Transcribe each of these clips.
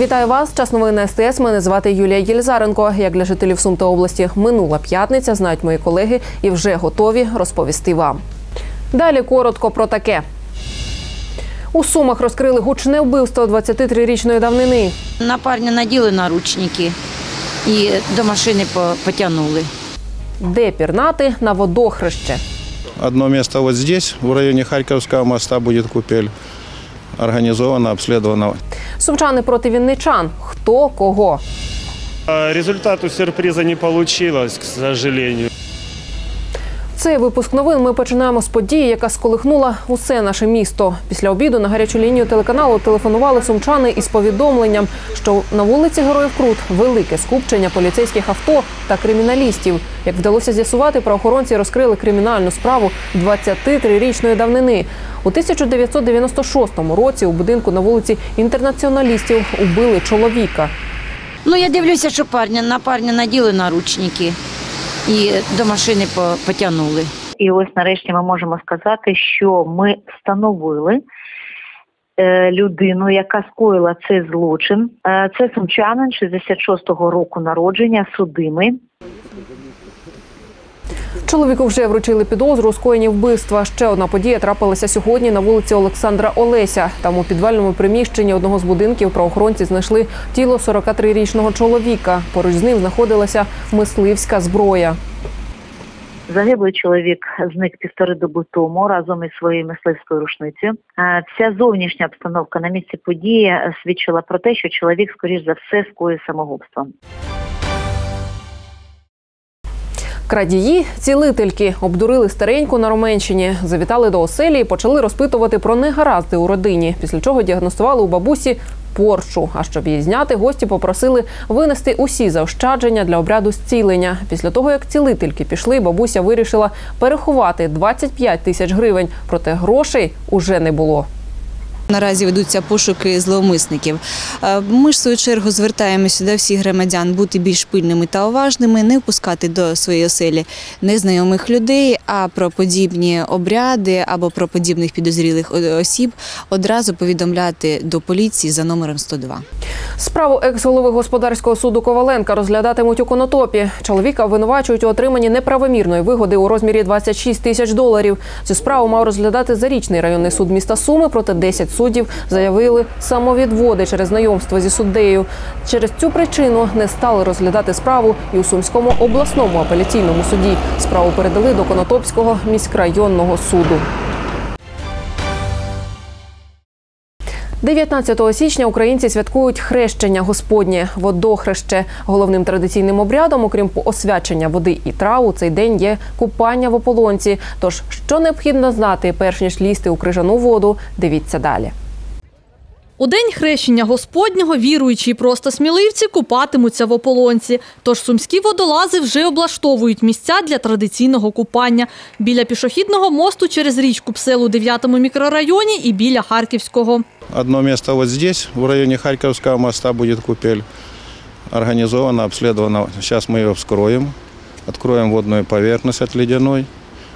Вітаю вас. Час новини СТС. Мене звати Юлія Єльзаренко. Як для жителів Сум та області минула п'ятниця, знають мої колеги і вже готові розповісти вам. Далі коротко про таке. У Сумах розкрили гучне вбивство 23-річної давнини. На парня наділи наручники і до машини потягнули. Де пірнати на водохреще. Одно место вот здесь, в районе Харьковского моста, будет купель. Организовано, обследовано. Сумчани проти вінничан. Хто кого? Результату сюрприза не получилось, к сожалению. Цей випуск новин ми починаємо з події, яка сколихнула усе наше місто. Після обіду на гарячу лінію телеканалу телефонували сумчани із повідомленням, що на вулиці Героїв Крут велике скупчення поліцейських авто та криміналістів. Як вдалося з'ясувати, правоохоронці розкрили кримінальну справу 23-річної давнини. У 1996 році у будинку на вулиці інтернаціоналістів убили чоловіка. Ну, я дивлюся, що парня, на парня наділи наручники і до машини по- потягнули. І ось нарешті ми можемо сказати, що ми встановили е, людину, яка скоїла цей злочин. Е, Це сумчанин 66-го року народження, судимий. Чоловіку вже вручили підозру у скоєнні вбивства. Ще одна подія трапилася сьогодні на вулиці Олександра Олеся. Там у підвальному приміщенні одного з будинків правоохоронці знайшли тіло 43-річного чоловіка. Поруч з ним знаходилася мисливська зброя. Загиблий чоловік зник півтори доби тому разом із своєю мисливською рушницею. Е, Вся зовнішня обстановка на місці події свідчила про те, що чоловік, скоріш за все, скоїв самогубство. Крадії, цілительки обдурили стареньку на Роменщині, завітали до оселі і почали розпитувати про негаразди у родині. Після чого діагностували у бабусі поршу. А щоб її зняти, гості попросили винести усі заощадження для обряду зцілення. Після того, як цілительки пішли, бабуся вирішила переховати 25 тисяч гривень, проте грошей уже не було. Наразі ведуться пошуки зловмисників. Е, Ми ж в свою чергу звертаємося до всіх громадян бути більш пильними та уважними, не впускати до своєї оселі незнайомих людей, а про подібні обряди або про подібних підозрілих осіб одразу повідомляти до поліції за номером 102. Справу екс-голови господарського суду Коваленка розглядатимуть у конотопі. Чоловіка обвинувачують у отриманні неправомірної вигоди у розмірі 26 тисяч доларів. Цю справу мав розглядати зарічний районний суд міста Суми, проте 10 суддів заявили самовідводи через знайомство зі суддею. Через цю причину не стали розглядати справу і у Сумському обласному апеляційному суді. Справу передали до Конотопського міськрайонного суду. 19 січня українці святкують хрещення Господнє водохреще. Головним традиційним обрядом, окрім освячення води і трав, у цей день є купання в ополонці. Тож, що необхідно знати, перш ніж лізти у крижану воду, дивіться далі. У день хрещення Господнього віруючі і просто сміливці купатимуться в ополонці. Тож сумські водолази вже облаштовують місця для традиційного купання біля пішохідного мосту через річку Псел у 9-му мікрорайоні і біля Харківського. Одно место вот здесь, в районе Харьковского моста, будет купель. Организовано, обследовано. Сейчас мы ее вскроем. Откроем водную поверхность от ледяной.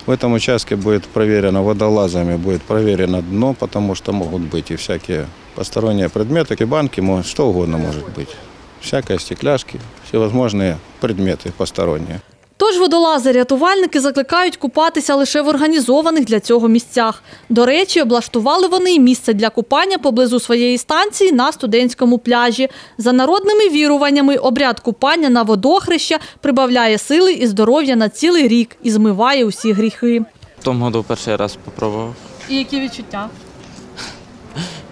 В этом участке будет проверено водолазами, будет проверено дно, потому что могут быть и всякие посторонние предметы, и банки, может, что угодно может быть. Всякие стекляшки, всевозможные предметы посторонние. Тож водолази-рятувальники закликають купатися лише в організованих для цього місцях. До речі, облаштували вони й місце для купання поблизу своєї станції на студентському пляжі. За народними віруваннями, обряд купання на водохреща прибавляє сили і здоров'я на цілий рік і змиває усі гріхи. В тому году перший раз спробував. І які відчуття?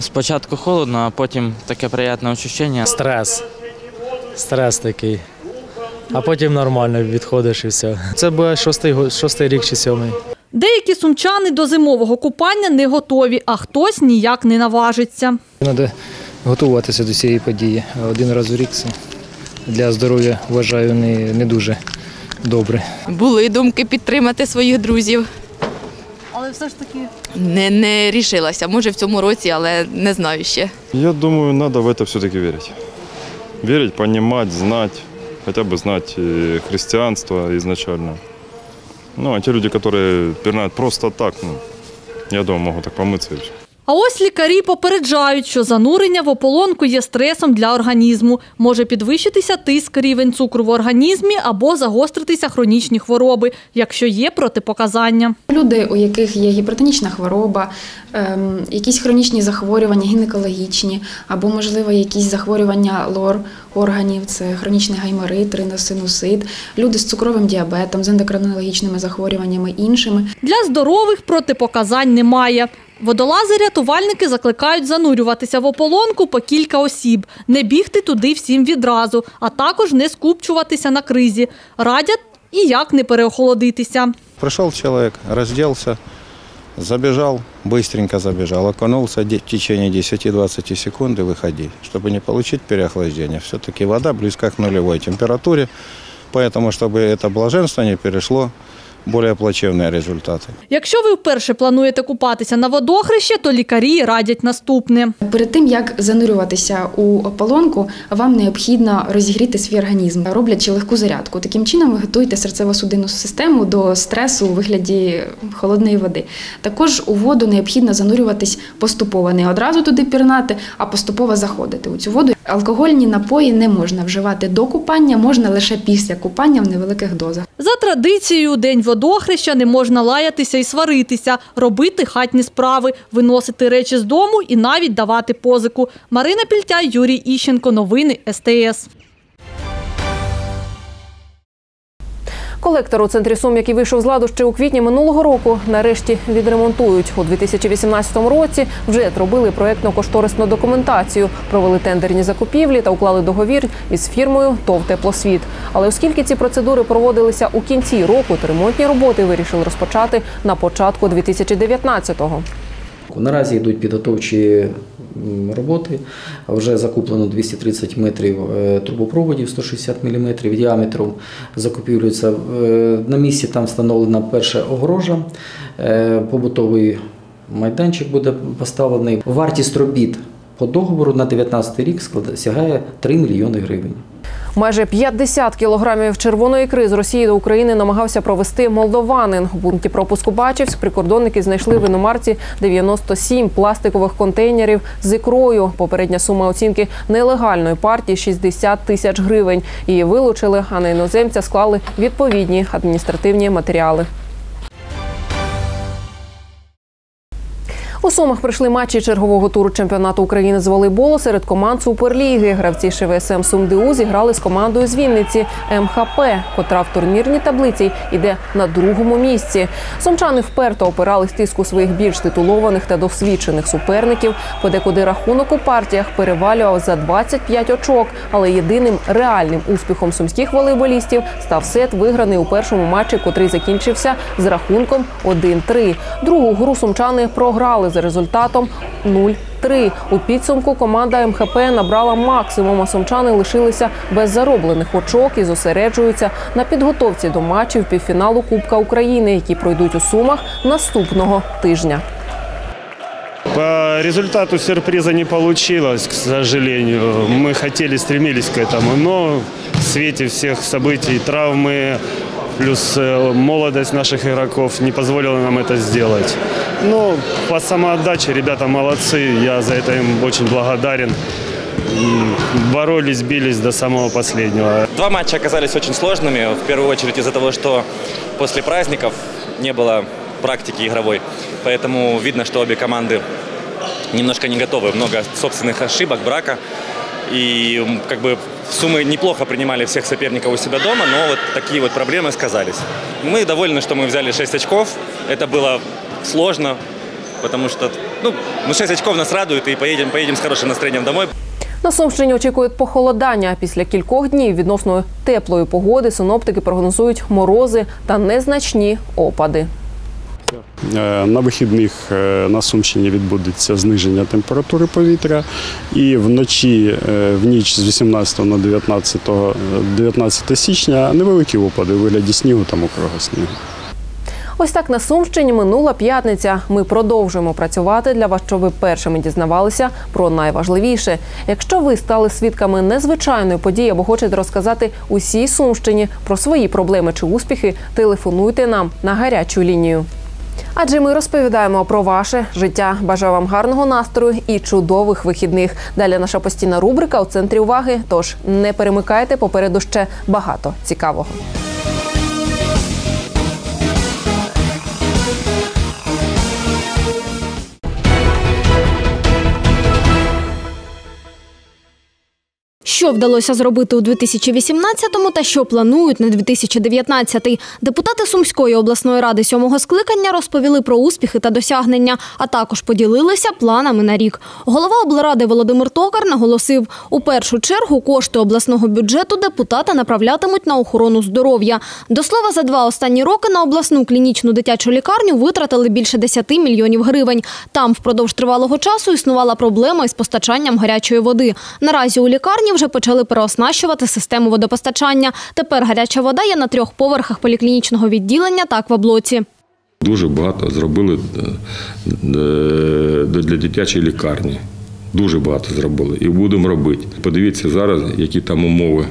Спочатку холодно, а потім таке приємне відчуття. Стрес. Стрес такий. А потім нормально відходиш і все. Це буде шостий, шостий рік чи сьомий. Деякі сумчани до зимового купання не готові, а хтось ніяк не наважиться. Треба готуватися до цієї події. Один раз у рік це для здоров'я вважаю не, не дуже добре. Були думки підтримати своїх друзів Але все ж таки Не, не рішилася. Може в цьому році, але не знаю ще. Я думаю, надо в это все-таки верить. Верить, понимать, знать, хотя бы знать э, христианство изначально. Ну, а те люди, которые пирнают просто так, ну, я думаю, могут так помыться и все. А ось лікарі попереджають, що занурення в ополонку є стресом для організму. Може підвищитися тиск рівень цукру в організмі або загостритися хронічні хвороби, якщо є протипоказання. Люди, у яких є гіпертонічна хвороба, ем, якісь хронічні захворювання, гінекологічні, або, можливо, якісь захворювання лор органів, це хронічний гайморит, риносинусит, люди з цукровим діабетом, з ендокринологічними захворюваннями іншими. Для здорових протипоказань немає. Водолази-рятувальники закликають занурюватися в ополонку по кілька осіб, не бігти туди всім відразу, а також не скупчуватися на кризі. Радять і як не переохолодитися. Пришел человек, разделся, забежал, быстренько забежал, окунулся де- в течение 10-20 секунд и выходи, чтобы не получить переохлаждение. Все-таки вода близка к нулевой температуре, поэтому, чтобы это блаженство не перешло в более плачевные результаты. Якщо ви вперше плануєте купатися на водохреще, то лікарі радять наступне. Перед тим як занурюватися у ополонку, вам необхідно розігріти свій організм, роблячи легку зарядку. Таким чином ви готуєте серцево-судинну систему до стресу у вигляді холодної води. Також у воду необхідно занурюватись поступово, не одразу туди пірнати, а поступово заходити у цю воду. Алкогольні напої не можна вживати до купання, можна лише після купання в невеликих дозах. За традицією, день водохреща не можна лаятися і сваритися, робити хатні справи, виносити речі з дому і навіть давати позику. Марина Пільтя, Юрій Іщенко. Новини СТС. Колектор у центрі Сум, який вийшов з ладу ще у квітні минулого року, нарешті відремонтують. У 2018 році вже зробили проєктно-кошторисну документацію, провели тендерні закупівлі та уклали договір із фірмою ТОВ «Теплосвіт». Але оскільки ці процедури проводилися у кінці року, то ремонтні роботи вирішили розпочати на початку 2019-го. Наразі йдуть підготовчі роботи. Вже закуплено 230 метрів е, трубопроводів 160 мм діаметром. Закупівлюється е, на місці. Там встановлена перша огорожа, е, побутовий майданчик буде поставлений. Вартість робіт по договору на 2019 рік сягає 3 мільйони гривень. Майже 50 кілограмів червоної ікри з Росії до України намагався провести молдованин. У пункті пропуску Бачівськ прикордонники знайшли в іномарці 97 пластикових контейнерів з ікрою. Попередня сума оцінки нелегальної партії 60 тисяч гривень. Її вилучили, а на іноземця склали відповідні адміністративні матеріали. Сумах прийшли матчі чергового туру чемпіонату України з волейболу серед команд Суперліги. Гравці ШВСМ СумДУ зіграли з командою з Вінниці МХП, котра в турнірній таблиці йде на другому місці. Сумчани вперто опирались тиску своїх більш титулованих та досвідчених суперників. Подекуди рахунок у партіях перевалював за 25 очок. Але єдиним реальним успіхом сумських волейболістів став сет, виграний у першому матчі, котрий закінчився з рахунком 1-3. Другу гру сумчани програли за результатом 0-3. У підсумку команда МХП набрала максимум, а сумчани лишилися без зароблених очок і зосереджуються на підготовці до матчів півфіналу Кубка України, які пройдуть у Сумах наступного тижня. По результату сюрприза не получилось, к сожалению. Мы хотели, стремились к этому, но в свете всех событий, травмы, плюс э, молодость наших игроков не позволила нам это сделать. Но по самоотдаче ребята молодцы, я за это им очень благодарен. Боролись, бились до самого последнего. Два матча оказались очень сложными, в первую очередь из-за того, что после праздников не было практики игровой. Поэтому видно, что обе команды немножко не готовы. Много собственных ошибок, брака. И м, как бы Суммы неплохо принимали всех соперников у себя дома, но вот такие вот проблемы сказались. Мы довольны, что мы взяли 6 очков. Это было сложно, потому что ну, ну 6 очков нас радует, и поедем, поедем с хорошим настроением домой. На Сумщині очікують похолодання. Після кількох днів відносно теплої погоди синоптики прогнозують морози та незначні опади. Е, На вихідних е, на Сумщині відбудеться зниження температури повітря, і вночі, е, в ніч з 18 на 19, е, 19 січня невеликі опади у вигляді снігу та мокрого снігу. Ось так на Сумщині минула п'ятниця. Ми продовжуємо працювати для вас, щоб ви першими дізнавалися про найважливіше. Якщо ви стали свідками незвичайної події або хочете розказати усій Сумщині про свої проблеми чи успіхи, телефонуйте нам на гарячу лінію. Адже ми розповідаємо про ваше життя. Бажаю вам гарного настрою і чудових вихідних. Далі наша постійна рубрика у центрі уваги. Тож не перемикайте попереду ще багато цікавого. Що вдалося зробити у 2018-му та що планують на 2019-й? Депутати Сумської обласної ради сьомого скликання розповіли про успіхи та досягнення, а також поділилися планами на рік. Голова облради Володимир Токар наголосив, у першу чергу кошти обласного бюджету депутати направлятимуть на охорону здоров'я. До слова, за два останні роки на обласну клінічну дитячу лікарню витратили більше 10 мільйонів гривень. Там впродовж тривалого часу існувала проблема із постачанням гарячої води. Наразі у лікарні вже почали переоснащувати систему водопостачання. Тепер гаряча вода є на трьох поверхах поліклінічного відділення та акваблоці. Дуже багато зробили е, е, для дитячої лікарні. Дуже багато зробили і будемо робити. Подивіться зараз, які там умови.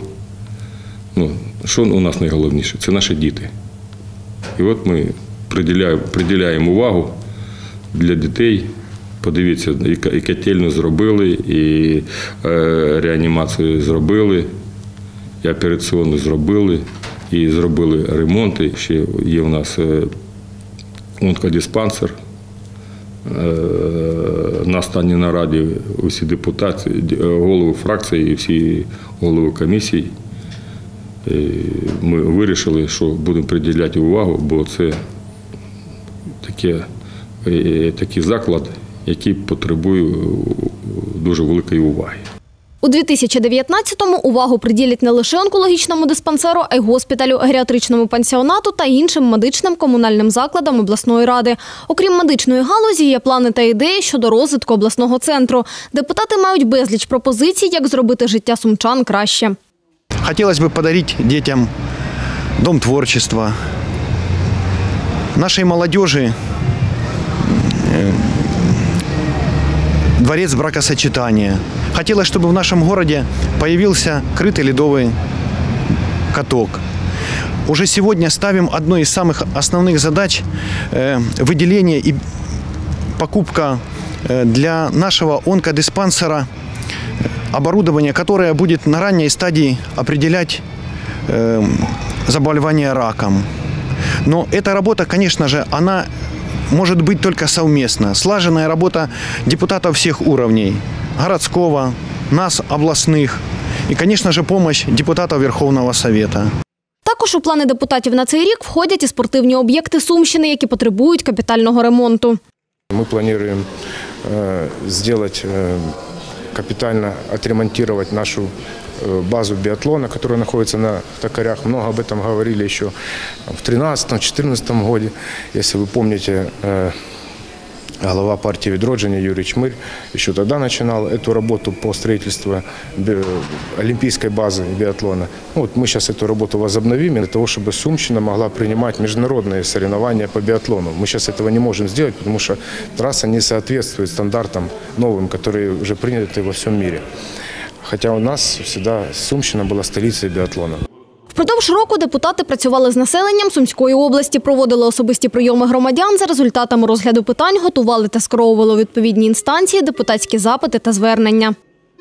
Ну, що у нас найголовніше? Це наші діти. І от ми приділяємо, приділяємо увагу для дітей. Подивіться, і котельну зробили, і е, реанімацію зробили, і операційну зробили, і зробили ремонти. Ще є в нас е, онкодиспансер. Е, На останній нараді усі депутати, голови фракції і всі голови комісій. Ми вирішили, що будемо приділяти увагу, бо це таке, такий заклад, який потребує е, дуже великої уваги. У 2019-му увагу приділять не лише онкологічному диспансеру, а й госпіталю, геріатричному пансіонату та іншим медичним комунальним закладам обласної ради. Окрім медичної галузі, є плани та ідеї щодо розвитку обласного центру. Депутати мають безліч пропозицій, як зробити життя сумчан краще. Хотелось бы подарить детям дом творчества, нашей молодежи э, дворец бракосочетания. Хотелось, чтобы в нашем городе появился крытый ледовый каток. Уже сегодня ставим одной из самых основных задач э, выделение и покупка э, для нашего онкодиспансера оборудование, которое будет на ранней стадии определять э, заболевание раком. Но эта работа, конечно же, она может быть только совместно. Слаженная работа депутатов всех уровней. Городского, нас, областных. И, конечно же, помощь депутатов Верховного Совета. Також у плани депутатів на цей рік входять і спортивні об'єкти Сумщини, які потребують капітального ремонту. Мы планируем э, сделать, э, капитально отремонтировать нашу э, базу биатлона, которая находится на Токарях. Много об этом говорили еще в 2013-2014 году. Если вы помните, э, глава партии «Відродження» Юрий Чмырь еще тогда начинал эту работу по строительству би- олимпийской базы биатлона. Ну, вот мы сейчас эту работу возобновим для того, чтобы Сумщина могла принимать международные соревнования по биатлону. Мы сейчас этого не можем сделать, потому что трасса не соответствует стандартам новым, которые уже приняты во всем мире. Хотя у нас завжди Сумщина була столицею біатлону. Впродовж року депутати працювали з населенням Сумської області, проводили особисті прийоми громадян. За результатами розгляду питань готували та скеровували відповідні інстанції депутатські запити та звернення.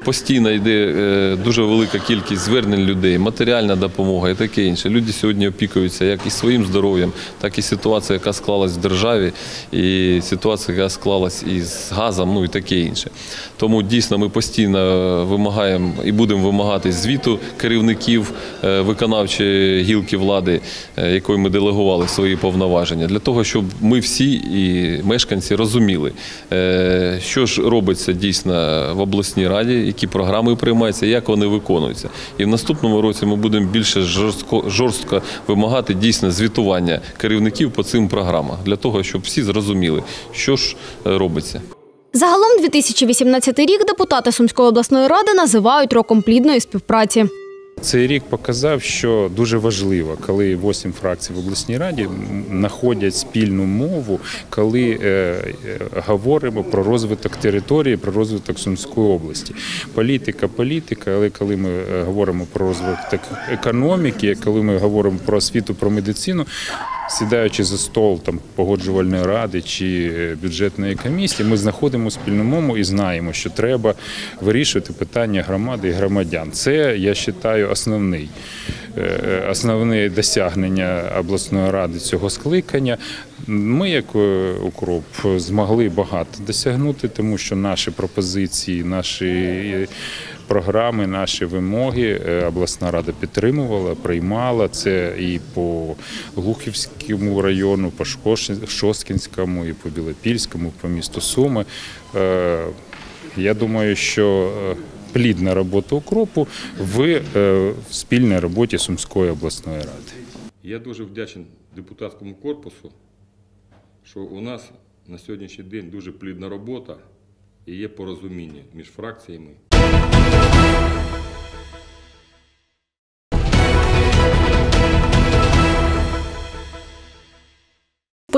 Постійно йде е, дуже велика кількість звернень людей, матеріальна допомога і таке інше. Люди сьогодні опікуються як і своїм здоров'ям, так і ситуація, яка склалась в державі, і ситуація, яка склалась із газом, ну і таке інше. Тому дійсно ми постійно вимагаємо і будемо вимагати звіту керівників е, виконавчої гілки влади, е, якої ми делегували свої повноваження, для того, щоб ми всі і мешканці розуміли, що ж робиться дійсно в обласній раді, які програми приймаються, як вони виконуються. І в наступному році ми будемо більше жорстко, жорстко вимагати дійсно звітування керівників по цим програмам, для того, щоб всі зрозуміли, що ж е, робиться. Загалом 2018 рік депутати Сумської обласної ради називають роком плідної співпраці. Цей рік показав, що дуже важливо, коли вісім фракцій в обласній раді знаходять спільну мову, коли е, е, говоримо про розвиток території, про розвиток Сумської області. Політика, політика, але коли ми е, говоримо про розвиток економіки, коли ми говоримо про освіту, про медицину, сідаючи за стол там погоджувальної ради чи е, бюджетної комісії, ми знаходимо спільну мову і знаємо, що треба вирішувати питання громади і громадян. Це я вважаю основний. е, Основне досягнення обласної ради цього скликання. Ми, як е, укроп, змогли багато досягнути, тому що наші пропозиції, наші е, програми, наші вимоги е, обласна рада підтримувала, приймала це і по Глухівському району, по Шосткінському, і по Білопільському, по місту Суми. Е, Я думаю, що е, плідна робота укропу в спільній роботі Сумської обласної ради. Я дуже вдячний депутатському корпусу, що у нас на сьогоднішній день дуже плідна робота і є порозуміння між фракціями.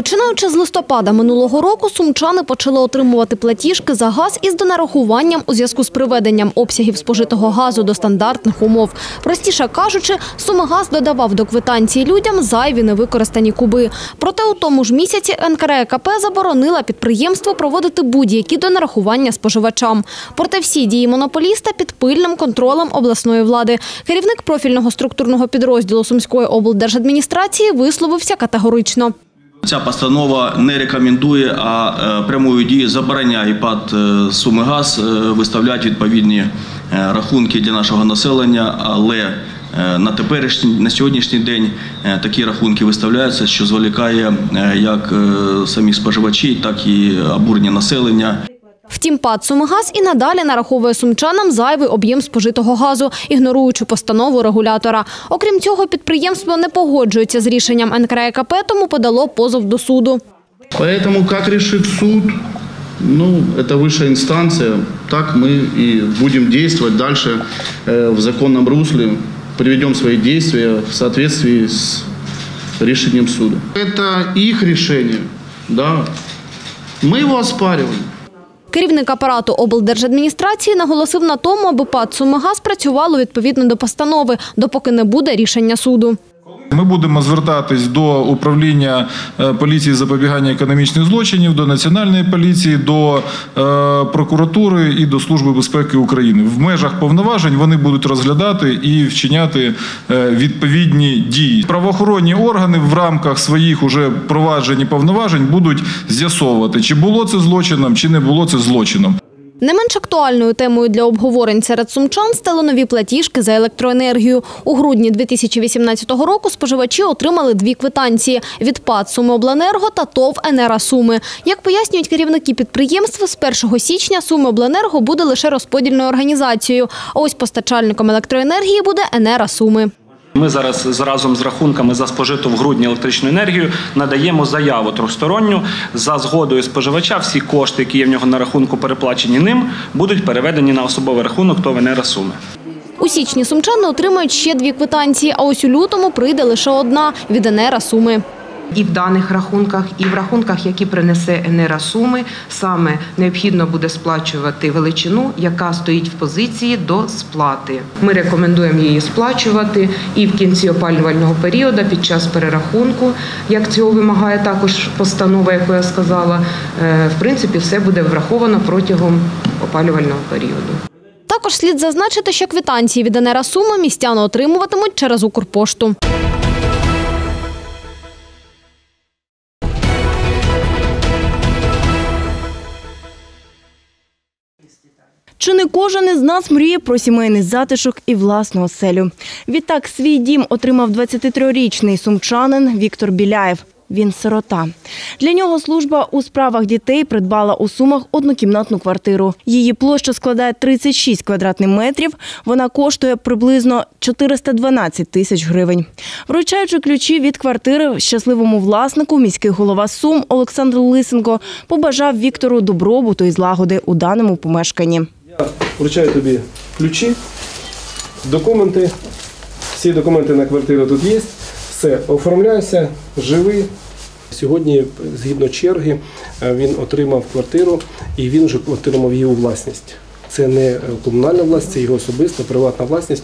Починаючи з листопада минулого року, сумчани почали отримувати платіжки за газ із донарахуванням у зв'язку з приведенням обсягів спожитого газу до стандартних умов. Простіше кажучи, Сумигаз додавав до квитанції людям зайві невикористані куби. Проте у тому ж місяці НКРЕКП заборонила підприємству проводити будь-які донарахування споживачам. Проте всі дії монополіста під пильним контролем обласної влади. Керівник профільного структурного підрозділу Сумської облдержадміністрації висловився категорично. Ця постанова не рекомендує, а е, прямою дії забороняє ПАД е, «Сумигаз» е, виставляти відповідні рахунки для нашого населення, але на теперішній на сьогоднішній день такі рахунки виставляються, що зволікає як самі споживачі, так і обурення населення. Втім, ПАД «Сумигаз» і надалі нараховує сумчанам зайвий об'єм спожитого газу, ігноруючи постанову регулятора. Окрім цього, підприємство не погоджується з рішенням НКРЕКП, тому подало позов до суду. Поэтому как решит суд, ну, это высшая инстанция, так мы и будем действовать дальше э, в законном русле, приведем свои действия в соответствии с решением суда. Это их решение, да. Мы его оспариваем. Керівник апарату облдержадміністрації наголосив на тому, аби ПАД «Сумигаз» працювало відповідно до постанови, допоки не буде рішення суду. Ми будемо звертатись до управління е, поліції запобігання економічних злочинів, до національної поліції, до е, прокуратури і до Служби безпеки України. В межах повноважень вони будуть розглядати і вчиняти е, відповідні дії. Правоохоронні органи в рамках своїх уже проваджень і повноважень будуть з'ясовувати, чи було це злочином, чи не було це злочином. Не менш актуальною темою для обговорень серед сумчан стали нові платіжки за електроенергію. У грудні 2018 року споживачі отримали дві квитанції – від ПАД «Сумиобленерго» та ТОВ «Енера Суми». Як пояснюють керівники підприємства, з 1 січня «Сумиобленерго» буде лише розподільною організацією, а ось постачальником електроенергії буде «Енера Суми». Ми зараз разом з рахунками за спожиту в грудні електричну енергію надаємо заяву трьохсторонню за згодою споживача. Всі кошти, які є в нього на рахунку, переплачені ним, будуть переведені на особовий рахунок ТОВ венера Суми». У січні сумчани отримають ще дві квитанції, а ось у лютому прийде лише одна – від «Енера Суми». І в даних рахунках, і в рахунках, які принесе Енера Суми, саме необхідно буде сплачувати величину, яка стоїть в позиції до сплати. Ми рекомендуємо її сплачувати і в кінці опалювального періоду, під час перерахунку, як цього вимагає також постанова, яку я сказала. Е, В принципі, все буде враховано протягом опалювального періоду. Також слід зазначити, що квитанції від «Енера Суми» містяни отримуватимуть через Укрпошту. Чи не кожен із нас мріє про сімейний затишок і власну оселю? Відтак свій дім отримав 23-річний сумчанин Віктор Біляєв. Він сирота. Для нього служба у справах дітей придбала у Сумах однокімнатну квартиру. Її площа складає 36 квадратних метрів. Вона коштує приблизно 412 тисяч гривень. Вручаючи ключі від квартири щасливому власнику, міський голова Сум Олександр Лисенко побажав Віктору добробуту і злагоди у даному помешканні. Вручаю тобі ключі, документи. Всі документи на квартиру тут є. Все, оформляйся, живи. Сьогодні, згідно черги, е, він отримав квартиру і він вже отримав її у власність. Це не е, комунальна власність, це його особиста, приватна власність.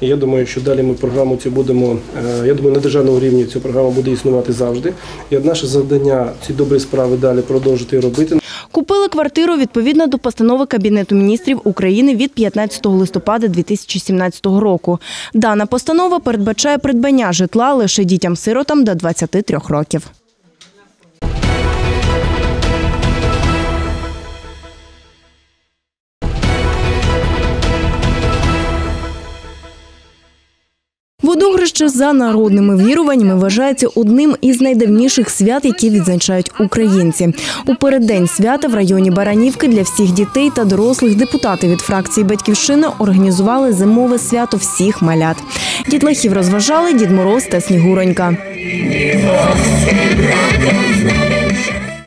І я думаю, що далі ми програму цю будемо. е, Я думаю, на державному рівні ця програма буде існувати завжди. І наше завдання ці добрі справи далі продовжити робити. Купили квартиру відповідно до постанови Кабінету міністрів України від 15 листопада 2017 року. Дана постанова передбачає придбання житла лише дітям-сиротам до 23 років. Водогрище за народними віруваннями вважається одним із найдавніших свят, які відзначають українці. У переддень свята в районі Баранівки для всіх дітей та дорослих депутати від фракції Батьківщина організували зимове свято всіх малят. Дітлахів розважали Дід Мороз та Снігуронька.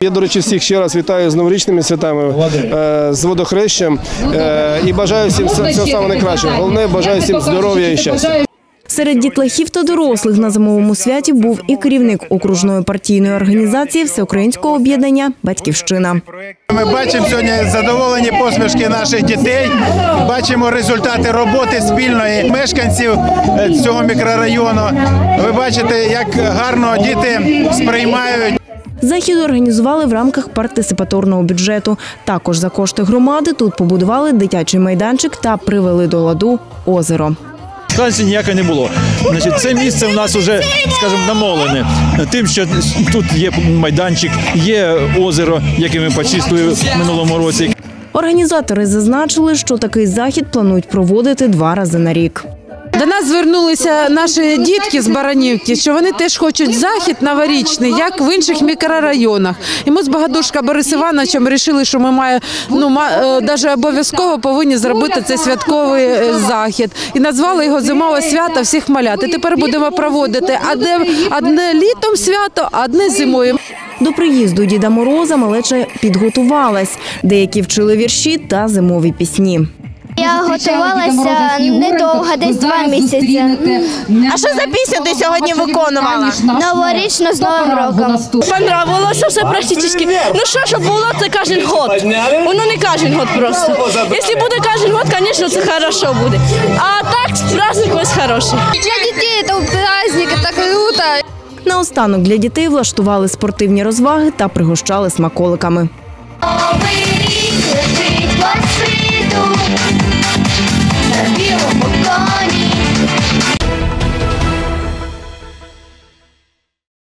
Я, до речі, всіх ще раз вітаю з новорічними святами, е, з водохрещем е, і бажаю всім все- всього самого найкращого. Головне, бажаю всім здоров'я і щастя. Серед дітлахів та дорослих на зимовому святі був і керівник окружної партійної організації Всеукраїнського об'єднання Батьківщина. Ми бачимо сьогодні задоволені посмішки наших дітей. Бачимо результати роботи спільної мешканців е, цього мікрорайону. Ви бачите, як гарно діти сприймають. Захід організували в рамках партисипаторного бюджету. Також за кошти громади тут побудували дитячий майданчик та привели до ладу озеро. Станції ніякої не було. Значить, це місце в нас вже, скажімо, намолене тим, що тут є майданчик, є озеро, яке ми почистили в минулому році. Організатори зазначили, що такий захід планують проводити два рази на рік. До нас звернулися наші дітки з Баранівки, що вони теж хочуть захід новорічний, як в інших мікрорайонах. І ми з Багадушка Борис Івановичем вирішили, що ми маємо ну навіть обов'язково повинні зробити цей святковий е, захід. І назвали його зимове свято всіх малят. І тепер будемо проводити одне літом свято, а одне зимою. До приїзду Діда Мороза малеча підготувалась. Деякі вчили вірші та зимові пісні. Я готувалася недовго, десь два місяці. А що за пісню ти сьогодні виконувала? Новорічно з Новим роком. Понравилося все практично. Ну що, щоб було це кожен год. Воно не кожен год просто. Якщо буде кожен год, звісно, це хорошо буде. А так, праздник ось хороший. Для дітей це праздник, це круто. Наостанок для дітей влаштували спортивні розваги та пригощали смаколиками. Новий рік летить по світу,